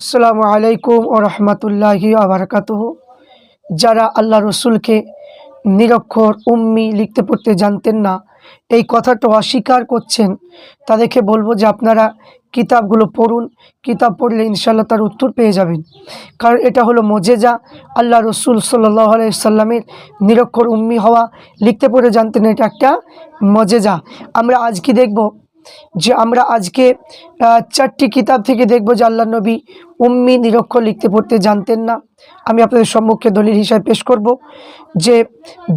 আসসালামু আলাইকুম ও রহমতুল্লাহি আবরকাতহ যারা আল্লাহ রসুলকে নিরক্ষর উম্মি লিখতে পড়তে জানতেন না, এই কথাটা অস্বীকার করছেন, তাদেরকে বলব যে আপনারা কিতাবগুলো পড়ুন, কিতাব পড়লে ইনশাল্লাহ তার উত্তর পেয়ে যাবেন। কারণ এটা হলো মজেজা আল্লাহ রসুল সাল্লাহ সাল্লামের নিরক্ষর উম্মি হওয়া, লিখতে পড়ে জানতেন এটা একটা মজেজা। আমরা আজকে দেখব যে আমরা আজকে চারটি কিতাব থেকে দেখব যে আল্লাহ নবী উম্মি নিরক্ষর লিখতে পড়তে জানতেন না। আমি আপনাদের সম্মুখে দলিল হিসাবে পেশ করব যে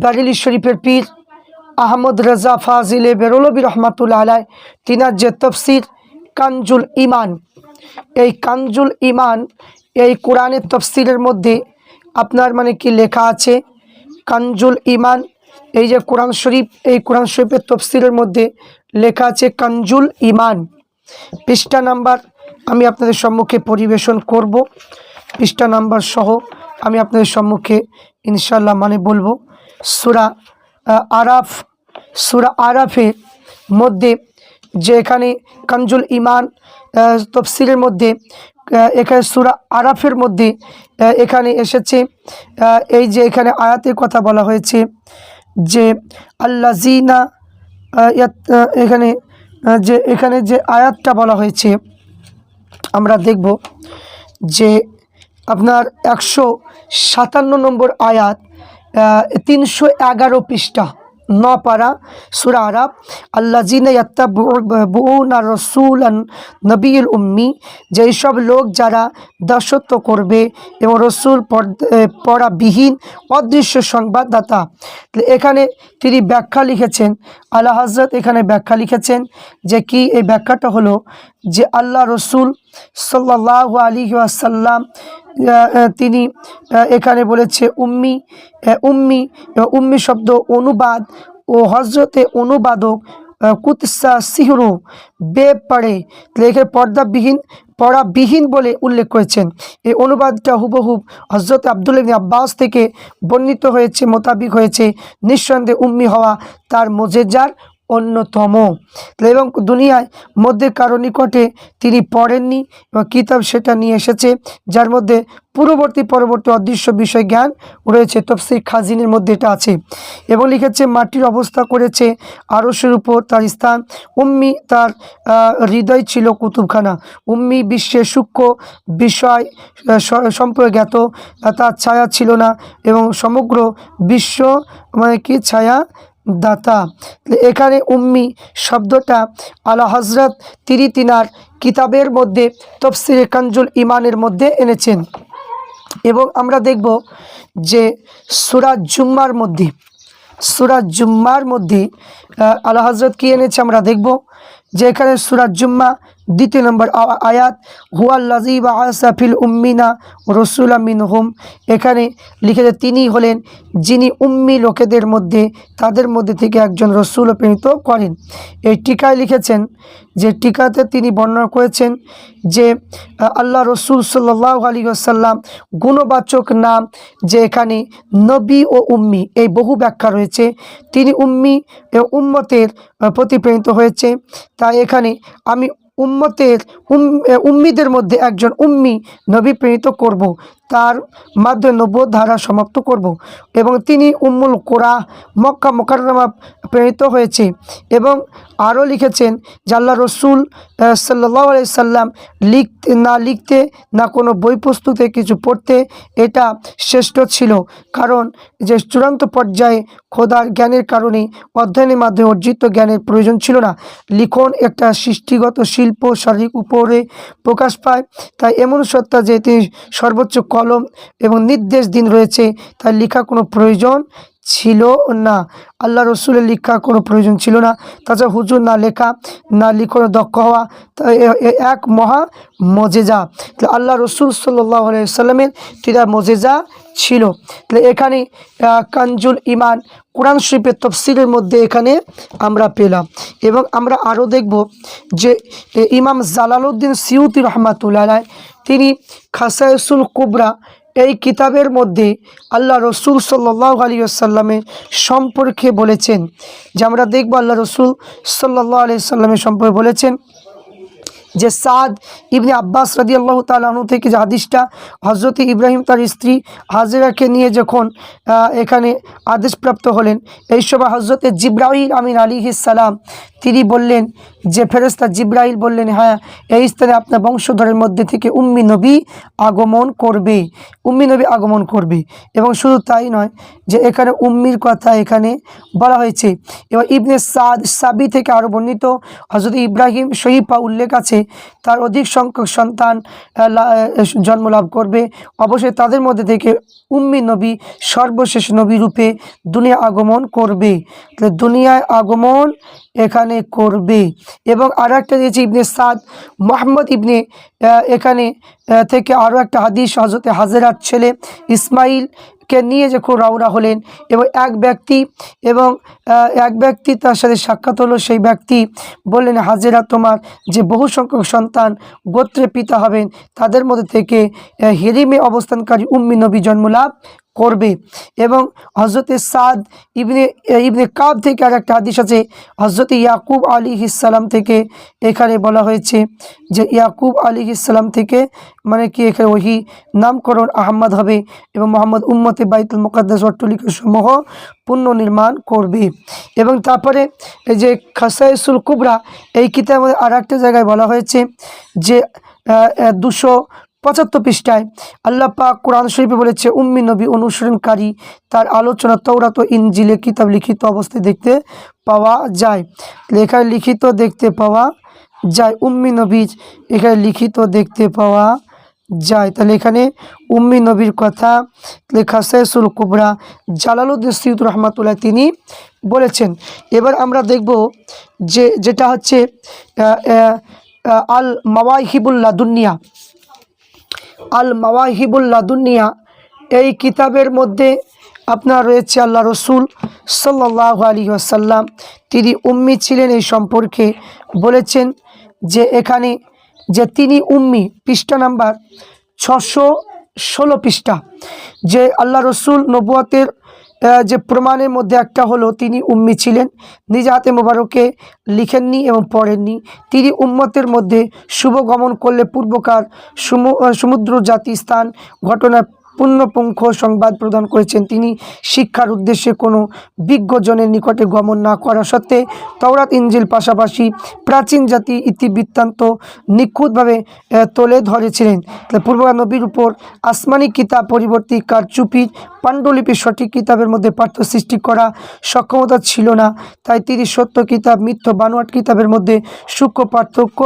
বারেলি শরীফের পীর আহমদ রাজা ফাজিলে বেরোলবি রহমাতুল্লা আলায় তিনার যে তফসির কানজুল ইমান এই কানজুল ইমান এই কোরআনের তফসিরের মধ্যে আপনার মানে কি লেখা আছে? কানজুল ইমান এই যে কোরআন শরীফ, এই কোরআন শরীফের তফসিরের মধ্যে লেখা আছে কানজুল ইমান। পৃষ্ঠা নাম্বার আমি আপনাদের সম্মুখে পরিবেশন করব। পৃষ্ঠা নাম্বার সহ আমি আপনাদের সম্মুখে ইনশাল্লাহ মানে বলব, সুরা আরাফ, সুরা আরাফের মধ্যে যে এখানে কানজুল ইমান তফসিলের মধ্যে এখানে সুরা আরাফের মধ্যে এখানে এসেছে এই যে এখানে আয়াতের কথা বলা হয়েছে যে আল্লাজিনা এখানে যে এখানে যে আয়াতটা বলা হয়েছে, আমরা দেখব যে আপনার একশো সাতান্ন নম্বর আয়াত তিনশো এগারো পৃষ্ঠা। ন পারা। সুরা আরাব আল্লা জিনা রসুলান নবীল উম্মি যেই সব লোক যারা দাসত্ব করবে এবং রসুল পড়াবিহীন অদৃশ্য সংবাদদাতা। এখানে তিনি ব্যাখ্যা লিখেছেন আল্লাহ হজরত এখানে ব্যাখ্যা লিখেছেন যে কি এই ব্যাখ্যাটা হলো যে আল্লাহ রসুল সাল্লাহ আলী আসাল্লাম তিনি এখানে বলেছে, উম্মি উম্মি উম্মি শব্দ অনুবাদ ও হজরতে অনুবাদক কুৎসা সিহরু বে পড়ে লেখে পর্দাবিহীন, পড়াবিহীন বলে উল্লেখ করেছেন। এই অনুবাদটা হুবহুব হজরত আবদুল আব্বাস থেকে বর্ণিত হয়েছে, মোতাবিক হয়েছে। নিঃসন্দেহে উম্মি হওয়া তার মোজেজার অন্যতম। এবং দুনিয়ায় মধ্যে কারও নিকটে তিনি পড়েননি এবং কিতাব সেটা নিয়ে এসেছে, যার মধ্যে পূর্ববর্তী পরবর্তী অদৃশ্য বিষয় জ্ঞান রয়েছে। তফসির খাজিনের মধ্যে এটা আছে। এবং লিখেছে, মাটির অবস্থা করেছে আরসের উপর তার স্থান, উম্মি তার হৃদয় ছিল কুতুবখানা। উম্মি বিশ্বের সূক্ষ্ম বিষয় সম্পর্কে জ্ঞাত, তার ছায়া ছিল না এবং সমগ্র বিশ্ব মানে কি ছায়া? দাতা। এখানে উম্মি শব্দটা আলা হজরত তিরি তিনার কিতাবের মধ্যে, তফসির কাঞ্জুল ইমানের মধ্যে এনেছেন। এবং আমরা দেখব যে সুরাজ জুম্মার মধ্যে সুরাজ জুম্মার মধ্যে আলা হজরত কী এনেছে আমরা দেখব যে এখানে সুরাজ জুম্মা দ্বিতীয় নম্বর আয়াত হুয়াল্লাজি বা আসাফিল উম্মিনা রসুল আমিন হুম এখানে লিখেছে, তিনি হলেন যিনি উম্মি লোকেদের মধ্যে, তাদের মধ্যে থেকে একজন রসুল প্রেরিত করেন। এই টিকায় লিখেছেন যে, টিকাতে তিনি বর্ণনা করেছেন যে, আল্লাহ রসুল সাল্লাহ আলী আসাল্লাম গুণবাচক নাম যে এখানে নবী ও উম্মি, এই বহু ব্যাখ্যা রয়েছে। তিনি উম্মি উম্মতের প্রতি প্রেরিত হয়েছে। তাই এখানে আমি উম্মতের উম্মিদের মধ্যে একজন উম্মি নবী প্রেরিত করব। তার মাধ্যমে নব্বই ধারা সমাপ্ত করব এবং তিনি উম্মুল কোরা, মক্কা মোকাররমা প্রেরিত হয়েছে এবং আরও লিখেছেন আল্লাহ রসুল সাল্লাহ সাল্লাম লিখতে না লিখতে, না কোনো বই পুস্তকে কিছু পড়তে এটা শ্রেষ্ঠ ছিল। কারণ যে চূড়ান্ত পর্যায়ে খোদার জ্ঞানের কারণে অধ্যয়নের মাধ্যমে অর্জিত জ্ঞানের প্রয়োজন ছিল না। লিখন একটা সৃষ্টিগত শিল্প শারীরিক উপরে প্রকাশ পায়, তাই এমন সত্তা যে তিনি সর্বোচ্চ কলম এবং নির্দেশ দিন রয়েছে তার লেখা কোনো প্রয়োজন ছিল না। আল্লাহ রসুলের লেখা কোনো প্রয়োজন ছিল না। তাছাড়া হুজুর না লেখা না লিখনে দক্ষ হওয়া তা এক মহা মজেজা। তো আল্লাহ রসুল সাল্লাহ সাল্লামের তিরা মজেজা ছিল। তাহলে এখানে আহ, কানজুল ইমান কোরআন শরীফের তফসিলের মধ্যে এখানে আমরা পেলাম। এবং আমরা আরও দেখব যে ইমাম জালালউদ্দিন সিউতি রহমাতুল্লাহ তিনি খাসায়সুল কুবরা, এই কিতাবের মধ্যে আল্লাহ রসুল সাল্লাহ আলী আসাল্লামের সম্পর্কে বলেছেন। যে আমরা দেখব আল্লাহ রসুল সাল্লাহ আলি সাল্লামের সম্পর্কে বলেছেন যে সাদ ইবনে আব্বাস রাদি আল্লাহ তালু থেকে যে হাদিসটা হজরত ইব্রাহিম তার স্ত্রী হাজেরাকে নিয়ে যখন এখানে আদেশপ্রাপ্ত হলেন, এই সময় হজরতে জিব্রাহিল আমিন আলী সালাম তিনি বললেন যে ফেরেস্তা জিব্রাহিল বললেন হ্যাঁ এই স্থানে আপনার বংশধরের মধ্যে থেকে উম্মি নবী আগমন করবে, উম্মি নবী আগমন করবে। এবং শুধু তাই নয় যে, এখানে উম্মির কথা এখানে বলা হয়েছে। এবং ইবনে সাদ সাবি থেকে আরও বর্ণিত হজরত ইব্রাহিম শহীফা উল্লেখ আছে তার অধিক সংখ্যক সন্তান জন্ম লাভ করবে। অবশ্যই তাদের মধ্যে থেকে উম্মি নবী, সর্বশেষ নবী রূপে দুনিয়া আগমন করবে। দুনিয়ায় আগমন এখানে করবে। এবং আরও একটা দিয়েছে ইবনে সাদ, মোহাম্মদ ইবনে এখানে থেকে আরও একটা হাদিস হজরতে হাজেরাত ছেলে ইসমাইলকে নিয়ে যখন রওনা হলেন এবং এক ব্যক্তি এবং এক ব্যক্তি তার সাথে সাক্ষাৎ হলো, সেই ব্যক্তি বললেন, হাজেরা তোমার যে বহু সংখ্যক সন্তান গোত্রে পিতা হবেন, তাদের মধ্যে থেকে হেরিমে অবস্থানকারী উম্মি নবী জন্মলাভ করবে। এবং হজরতে সাদ ইবনে ইবনে কাব থেকে আর একটা হাদিস আছে হজরত ইয়াকুব আলী ইসালাম থেকে এখানে বলা হয়েছে যে ইয়াকুব আলী ইসালাম থেকে মানে কি এখানে ওহি নামকরণ আহম্মদ হবে এবং মোহাম্মদ উম্মতে বাইতুল মুকাদ্দাস অট্টলিকা সমূহ পুনর্নির্মাণ করবে। এবং তারপরে এই যে খাসাইসুল কুবরা, এই কিতাবের আর একটা জায়গায় বলা হয়েছে যে দুশো পঁচাত্তর পৃষ্ঠায় আল্লাহ পাক কোরআন শরীফে বলেছে, উম্মি নবী অনুসরণকারী, তার আলোচনা তৌরাত ইনজিলে কিতাব লিখিত অবস্থায় দেখতে পাওয়া যায়। লেখায় লিখিত দেখতে পাওয়া যায়, উম্মি নবীর এখানে লিখিত দেখতে পাওয়া যায়। তাহলে এখানে উম্মি নবীর কথা লেখা শেষুল কুবরা জালালুদ্দিন সৈয়দ রহমাতুল্লাহ তিনি বলেছেন। এবার আমরা দেখব যে, যেটা হচ্ছে আল মাওয়াহিবুল্লাহ দুনিয়া আল মাওয়াহিবুল্লা দুনিয়া এই কিতাবের মধ্যে আপনার রয়েছে আল্লাহ রসুল সাল্লাহ আলী আসাল্লাম তিনি উম্মি ছিলেন এই সম্পর্কে বলেছেন যে এখানে যে তিনি উম্মি, পৃষ্ঠা নাম্বার ছশো ষোলো পৃষ্ঠা, যে আল্লাহ রসুল নবুয়াতের যে প্রমাণের মধ্যে একটা হলো তিনি উম্মি ছিলেন। নিজ হাতে মোবারকে লিখেননি এবং পড়েননি। তিনি উম্মতের মধ্যে শুভ গমন করলে পূর্বকার সমু- সমুদ্র জাতি স্থান ঘটনা পুণ্যপুঙ্খ সংবাদ প্রদান করেছেন। তিনি শিক্ষার উদ্দেশ্যে কোনো বিজ্ঞজনের নিকটে গমন না করা সত্ত্বে তওরাত ইঞ্জিল পাশাপাশি প্রাচীন জাতি ইতিবৃত্তান্ত নিখুঁতভাবে তুলে ধরেছিলেন। পূর্বকার নবীর উপর আসমানি কিতাব পরিবর্তী কারচুপির পাণ্ডুলিপির সঠিক কিতাবের মধ্যে পার্থক্য সৃষ্টি করা সক্ষমতা ছিল না। তাই তিনি সত্য কিতাব, মিথ্য বানোয়াট কিতাবের মধ্যে সূক্ষ্ম পার্থক্য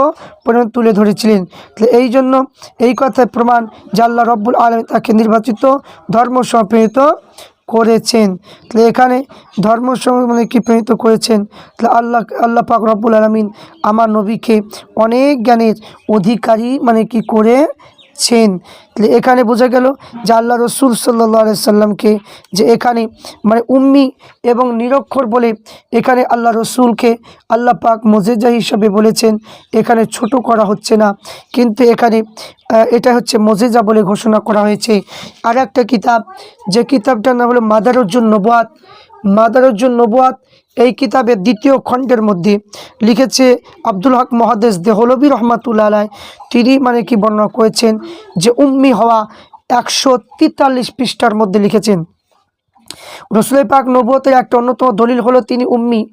তুলে ধরেছিলেন। এই জন্য এই কথায় প্রমাণ আল্লাহ রব্বুল আলম তাকে নির্বাচিত ধর্ম সমপ্রেরিত করেছেন। তাহলে এখানে ধর্ম মানে কি প্রেরিত করেছেন? তাহলে আল্লাহ আল্লাহ পাক রব্বুল আলমিন আমার নবীকে অনেক জ্ঞানের অধিকারী মানে কি করেছেন তাহলে এখানে বোঝা গেল যে আল্লাহ রসুল সাল্লাহ সাল্লামকে যে এখানে মানে উম্মি এবং নিরক্ষর বলে এখানে আল্লাহ রসুলকে আল্লাহ পাক মজেজা হিসাবে বলেছেন, এখানে ছোট করা হচ্ছে না। কিন্তু এখানে এটা হচ্ছে মজেজা বলে ঘোষণা করা হয়েছে। আর একটা কিতাব, যে কিতাবটার নাম হলো মাদারুজ্জুন নবাত মাদারুজ্জুন নবুয়াত এই কিতাবের দ্বিতীয় খণ্ডের মধ্যে লিখেছে আব্দুল হক মহাদেশ দেহলবী রহমাতুল্লাহ আলাই তিনি মানে কি বর্ণনা করেছেন যে উম্মি হওয়া একশো তেতাল্লিশ পৃষ্ঠার মধ্যে লিখেছেন রসুল পাক নবুয়তের একটা অন্যতম দলিল হলো তিনি উম্মি,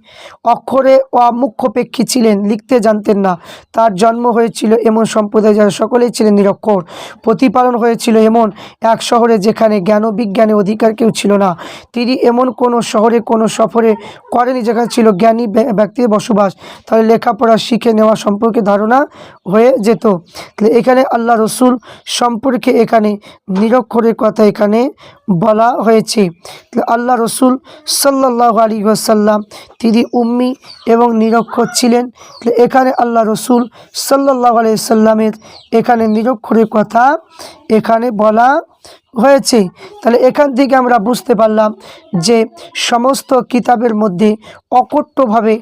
অক্ষরে অমুখ্যপেক্ষী ছিলেন, লিখতে জানতেন না। তার জন্ম হয়েছিল এমন সম্প্রদায় যারা সকলেই ছিলেন নিরক্ষর। প্রতিপালন হয়েছিল এমন এক শহরে যেখানে জ্ঞান ও বিজ্ঞানের অধিকার কেউ ছিল না। তিনি এমন কোনো শহরে, কোনো সফরে করেনি যেখানে ছিল জ্ঞানী ব্য- ব্যক্তির বসবাস। তাহলে লেখাপড়া শিখে নেওয়া সম্পর্কে ধারণা হয়ে যেত। এখানে আল্লাহ রসুল সম্পর্কে এখানে নিরক্ষরের কথা এখানে বলা হয়েছে। আল্লাহ রসুল সাল্লাহ আলী ওয়াসাল্লাম, তিনি উম্মি এবং নিরক্ষর ছিলেন। এখানে আল্লাহ রসুল সাল্লাহ আলি সাল্লামের এখানে নিরক্ষরের কথা এখানে বলা হয়েছে। তাহলে এখান থেকে আমরা বুঝতে পারলাম যে সমস্ত কিতাবের মধ্যে অকট্যভাবে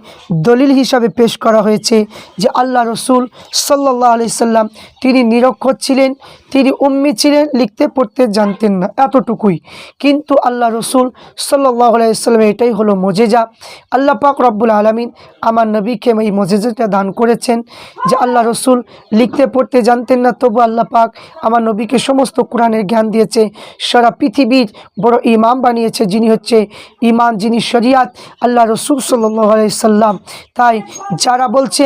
দলিল হিসাবে পেশ করা হয়েছে যে আল্লাহ রসুল সাল্লাহ আলি সাল্লাম তিনি নিরক্ষর ছিলেন, তিনি উম্মি ছিলেন, লিখতে পড়তে জানতেন না এতটুকুই। কিন্তু আল্লাহ রসুল সাল্লাহ আলাইসাল্লাম এটাই হলো মজেজা। আল্লাহ পাক রব্বুল আলমিন আমার নবীকে এই মজেজাটা দান করেছেন যে আল্লাহ রসুল লিখতে পড়তে জানতেন না, তবু আল্লাহ পাক আমার নবীকে সমস্ত কোরআনের জ্ঞান দিয়েছে। সারা পৃথিবীর বড় ইমাম বানিয়েছে, যিনি হচ্ছে ইমান যিনি শরিয়াত, আল্লাহ রসুল আলাইসাল্লাম তাই যারা বলছে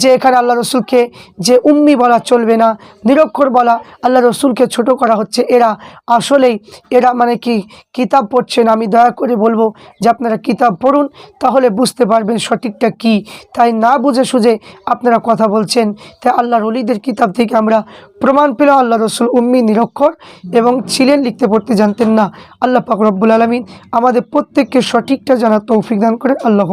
যে এখানে আল্লাহ রসুলকে যে উম্মি বলা চলবে না, নিরক্ষর বলা, আল্লাহ রসুলকে ছোট করা হচ্ছে, এরা আসলেই, এরা মানে কি কিতাব পড়ছেন আমি দয়া করে বলব যে আপনারা কিতাব পড়ুন, তাহলে বুঝতে পারবেন সঠিকটা কি। তাই না বুঝে সুঝে আপনারা কথা বলছেন, তাই আল্লাহর অলিদের কিতাব থেকে আমরা প্রমাণ পেল আল্লাহ রসুল উম্মি নিরক্ষর এবং ছিলেন লিখতে পড়তে জানতেন না। আল্লাহ পাক আলমিন আমাদের প্রত্যেককে সঠিকটা জানার তৌফিক দান করে। আল্লাহ